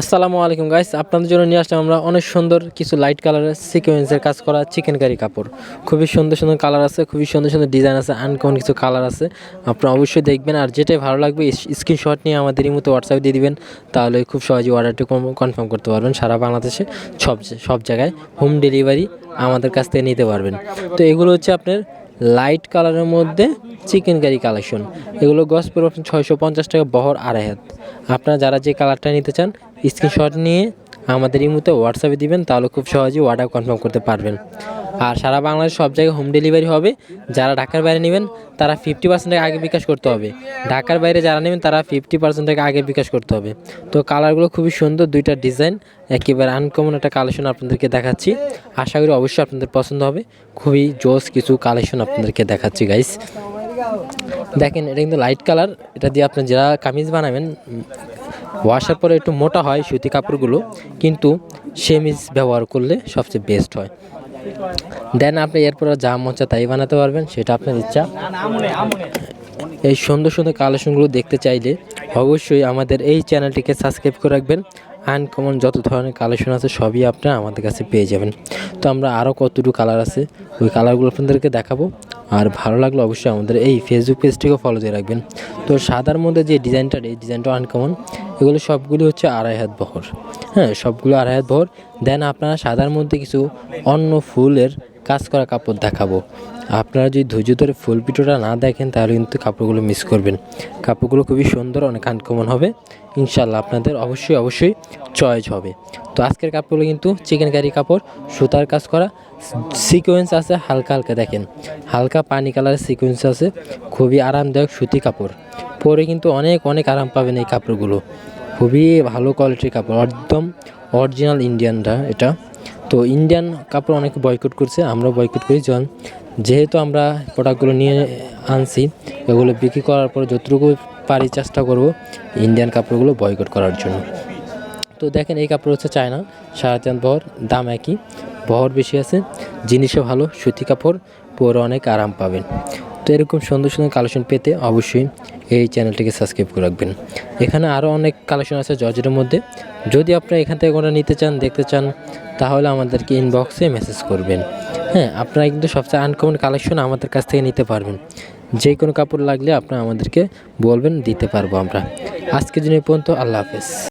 আসসালামু আলাইকুম গাইস আপনাদের জন্য নিয়ে আসলাম আমরা অনেক সুন্দর কিছু লাইট কালারের সিকোয়েন্সের কাজ করা চিকেন কারি কাপড়। খুবই সুন্দর সুন্দর কালার আছে, খুবই সুন্দর সুন্দর ডিজাইন আছে আনকমন কিছু কালার আছে। আপনারা অবশ্যই দেখবেন আর যেটাই ভালো লাগবে স্ক্রিনশট নিয়ে আমাদের এই মতো হোয়াটসঅ্যাপ দিয়ে দিবেন, তাহলে খুব সহজে অর্ডারটি কনফার্ম করতে পারবেন। সারা বাংলাদেশে সব সব জায়গায় হোম ডেলিভারি আমাদের কাছ থেকে নিতে পারবেন। তো এগুলো হচ্ছে আপনার লাইট কালারের মধ্যে চিকেন কারি কালেকশন। এগুলো গস আপনার ছয়শো পঞ্চাশ টাকা বহর আড়াই হাত। আপনারা যারা যে কালারটা নিতে চান স্ক্রিনশট নিয়ে আমাদের এই মুহূর্তে হোয়াটসঅ্যাপে দিবেন, তাহলে খুব সহজেই অর্ডার কনফার্ম করতে পারবেন। আর সারা বাংলাদেশ সব জায়গায় হোম ডেলিভারি হবে। যারা ঢাকার বাইরে নেবেন, তারা ফিফটি পার্সেন্ট আগে বিকাশ করতে হবে। ঢাকার বাইরে যারা নেবেন, তারা ফিফটি পার্সেন্ট আগে বিকাশ করতে হবে। তো কালারগুলো খুবই সুন্দর, দুইটা ডিজাইন একেবারে আনকমন একটা কালেকশন আপনাদেরকে দেখাচ্ছি। আশা করি অবশ্যই আপনাদের পছন্দ হবে। খুবই জোস কিছু কালেকশন আপনাদেরকে দেখাচ্ছি গাইস দেখেন, এটা কিন্তু লাইট কালার এটা দিয়ে আপনি যারা কামিজ বানাবেন, ওয়াশার পরে একটু মোটা হয় সুতি কাপড়গুলো, কিন্তু সেমিজ ব্যবহার করলে সবচেয়ে বেস্ট হয়। দেন আপনি এরপর যা মচা তাই বানাতে পারবেন, সেটা আপনার ইচ্ছা। এই সুন্দর সুন্দর কালেকশনগুলো দেখতে চাইলে অবশ্যই আমাদের এই চ্যানেলটিকে সাবস্ক্রাইব করে রাখবেন। আনকমন যত ধরনের কালেকশন আছে, সবই আপনারা আমাদের কাছে পেয়ে যাবেন। তো আমরা আরও কতটুকু কালার আছে, ওই কালারগুলো আপনাদেরকে দেখাবো। আর ভালো লাগলে অবশ্যই আমাদের এই ফেসবুক পেজটিকেও ফলো দিয়ে রাখবেন। তো সাদার মধ্যে যে ডিজাইনটা এই ডিজাইনটা আনকমন এগুলো সবগুলি হচ্ছে আড়াই হাত বহর। হ্যাঁ সবগুলো আড়াই হাত বহর। দেন আপনারা সাদার মধ্যে কিছু অন্য ফুলের কাজ করা কাপড় দেখাবো। আপনারা যদি ধৈর্য ধরে ফুল পিটোটা না দেখেন, তাহলে কিন্তু কাপড়গুলো মিস করবেন। কাপড়গুলো খুবই সুন্দর, অনেক আনকমন হবে। ইনশাল্লাহ আপনাদের অবশ্যই অবশ্যই চয়েস হবে। তো আজকের কাপড়গুলো কিন্তু চিকেন কারি কাপড়, সুতার কাজ করা। সিকোয়েন্স আছে, হালকা হালকা দেখেন। হালকা পানি কালারের সিকোয়েন্স আছে। খুবই আরামদায়ক সুতি কাপড়। পরে কিন্তু অনেক অনেক আরাম পাবেন এই কাপড়গুলো। খুবই ভালো কোয়ালিটির কাপড়, একদম অরিজিনাল ইন্ডিয়ানটা এটা। তো ইন্ডিয়ান কাপড় অনেকে বয়কট করছে আমরা বয়কট করি। যখন যেহেতু আমরা প্রোডাক্টগুলো নিয়ে আনছি, এগুলো বিক্রি করার পর যতটুকু পারি চেষ্টা করব ইন্ডিয়ান কাপড়গুলো বয়কট করার জন্য। তো দেখেন, এই কাপড় হচ্ছে চায়না সাড়ে চাঁদ বহর, দাম একই। বহর বেশি আছে, জিনিসও ভালো, সুতি কাপড়, পরে অনেক আরাম পাবেন। তো এরকম সুন্দর সুন্দর কালেকশন পেতে অবশ্যই এই চ্যানেলটিকে সাবস্ক্রাইব করে রাখবেন। এখানে আরও অনেক কালেকশন আছে জর্জের মধ্যে। যদি আপনারা এখান থেকে কোনো নিতে চান, দেখতে চান, তাহলে আমাদেরকে ইনবক্সে মেসেজ করবেন। হ্যাঁ আপনারা কিন্তু সবচেয়ে আনকমন কালেকশন আমাদের কাছ থেকে নিতে পারবেন। যে কোনো কাপড় লাগলে আপনারা আমাদেরকে বলবেন, দিতে পারব আমরা। আজকের জন্য পর্যন্ত, আল্লাহ হাফেজ।